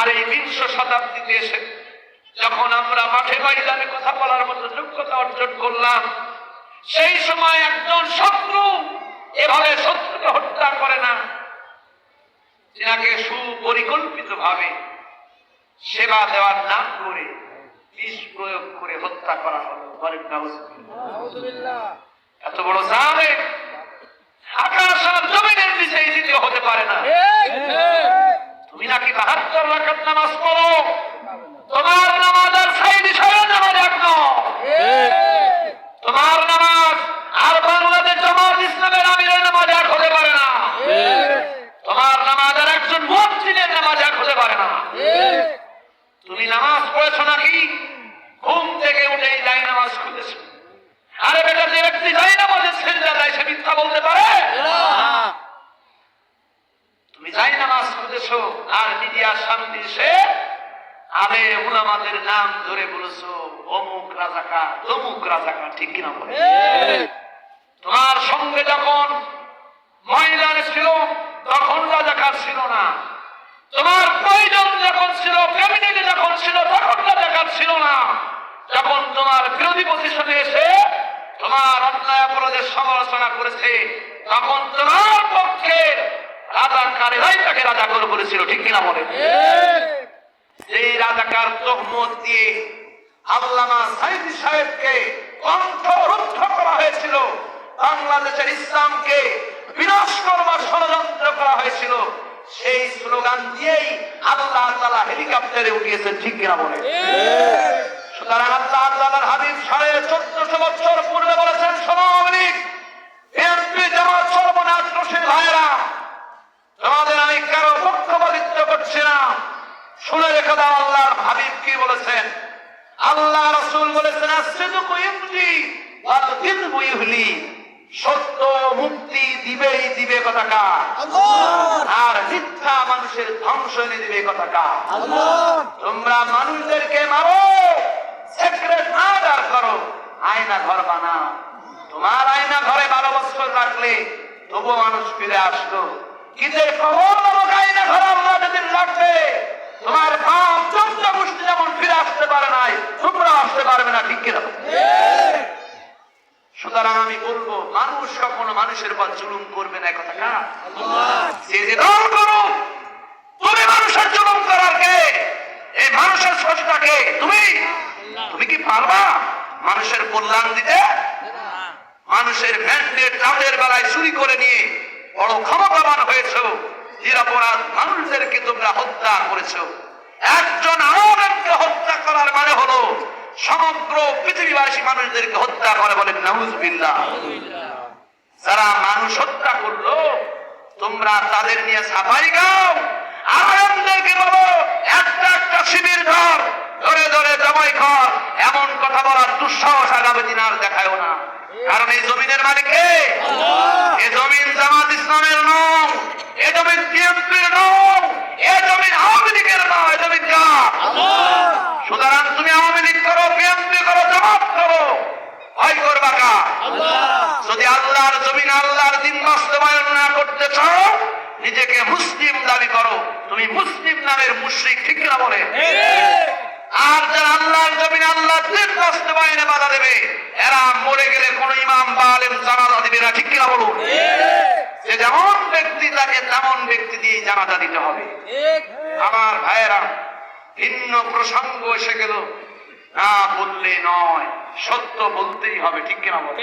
আর এই বিংশ শতাব্দীতে এসে যখন আমরা মাঠে ময়দানে কথা বলার মতো যোগ্যতা অর্জন করলাম, সেই সময় একজন শত্রু এভাবে শত্রুকে হত্যা করে না। যাকে সুপরিকল্পিত ভাবে সেবা দেওয়ার নাম করে বিষ প্রয়োগ করে হত্যা করা হলো। গরিব এত বড় জালে আকাশ আর জমিনের নিচে হতে পারে না। বাহাত্তর রাখাত নামাজ পড়ো। তোমার নামাজ আর সাই বিষয়ের নামাজ এক তোমার নামাজ আর বাংলাদেশ জামাত ইসলামের আমিরের নামাজ এক হতে পারে না। তোমার নামাজ আর একজন মসজিদের নামাজ এক হতে পারে না। তুমি নামাজ পড়েছো নাকি? ঘুম থেকে উঠেই যাই নামাজ খুঁজেছো আরে বেটা, যে ব্যক্তি যাই নামাজের সেজদা দেয়, সে মিথ্যা বলতে পারে তুমি যাই নামাজ খুঁজেছো আর এসে আরে উলামাদের নাম ধরে বলেছ অমুক রাজাকা তমুক রাজাকা ঠিক কিনা বলে? তোমার সঙ্গে যখন ময়দানে ছিল তখন রাজাকার ছিল না। তোমার প্রয়োজন যখন ছিল ফ্যামিলি যখন ছিল তখন রাজাকার ছিল না। যখন তোমার বিরোধী পজিশনে এসে তোমার অন্যায় অপরাধের সমালোচনা করেছে তখন তোমার রাজাকারেরাই তাকে রাজাকর করেছিল ঠিক কিনা বলে? সেই রাজাকার তহমত দিয়ে আল্লামা সাইদি সাহেবকে কণ্ঠরুদ্ধ করা হয়েছিল। বাংলাদেশের ইসলামকে বিনাশ করবার ষড়যন্ত্র করা হয়েছিল। সেই স্লোগান দিয়েই আল্লাহ তালা হেলিকপ্টারে উঠিয়েছেন ঠিক কিনা বলে? সুতরাং আল্লাহ তালার হাবিব সাড়ে চোদ্দশো বছর পূর্বে বলেছেন সোনামলিক বিএনপি জামাত সর্বনাশ রশিদ ভাইয়েরা তোমাদের আমি কারও পক্ষপাতিত্ব করছি না শুনে রেখে দাও আল্লাহর হাবিব কি বলেছেন? আল্লাহ রসুল বলেছেন সত্য মুক্তি দিবেই দিবে কথাকা আর মিথ্যা মানুষের ধ্বংস এনে দিবে কথাকা তোমরা মানুষদেরকে মারো সেক্রেট মার্ডার করো আয়না ঘর বানাও। তোমার আয়না ঘরে বারো বছর রাখলে তবুও মানুষ ফিরে আসলো। কিন্তু নামক আয়না ঘর আল্লাহ যেদিন রাখবে তোমার পাপ চোদ্দ গোষ্ঠী যেমন ফিরে আসতে পারে নাই, তোমরা আসতে পারবে না, ঠিক কিনা? সুতরাং আমি বলব, মানুষ কখনো মানুষের জুলুম করবে না কথা না যে যে দল করো তুমি মানুষের জুলুম করার কে? এই মানুষের তুমি? তুমি কি পারবা মানুষের কল্যাণ দিতে? মানুষের ম্যান্ডেট রাতের বেলায় চুরি করে নিয়ে বড় ক্ষমতাবান হয়েছ, নিরাপরাধ মানুষদেরকে তোমরা হত্যা করেছ। একজন আওয়ামকে হত্যা করার মানে হলো সমগ্র পৃথিবীবাসী মানুষদেরকে হত্যা করে বলেন নাউজবিল্লাহ। যারা মানুষ হত্যা করল তোমরা তাদের নিয়ে সাফাই গাও আরামদেরকে বলো একটা একটা শিবির ধর ধরে ধরে জমাই কর এমন কথা বলার দুঃসাহস আগামী দিন আর দেখায়ও না। কারণ এই জমিনের মালিক কে? এ জমিন জামাত ইসলামের নয় এ জমিন বিএনপির নয় এ জমিন আওয়ামী লীগের নয় এ জমিন কার সুতরাং তুমি আওয়ামী লীগ করো বিএনপি করো জামাত করো ভয় করবা কা যদি আল্লাহর জমিন আল্লাহর দিন বাস্তবায়ন না করতে চাও, নিজেকে মুসলিম দাবি করো। তুমি মুসলিম নামের মুশরিক, ঠিক না বলে? আর যারা আল্লাহর জমিন আল্লাহর দিন বাস্তবায়নে বাধা দেবে, এরা মরে গেলে কোন ইমাম বা আলেম জানাজা দিবে না, ঠিক কিনা বলুন? যে যেমন ব্যক্তি তাকে তেমন ব্যক্তি দিয়ে জানাজা দিতে হবে। আমার ভাইয়েরা, ভিন্ন প্রসঙ্গ এসে গেল। না বললে নয়, সত্য বলতেই হবে, ঠিক কিনা বলে?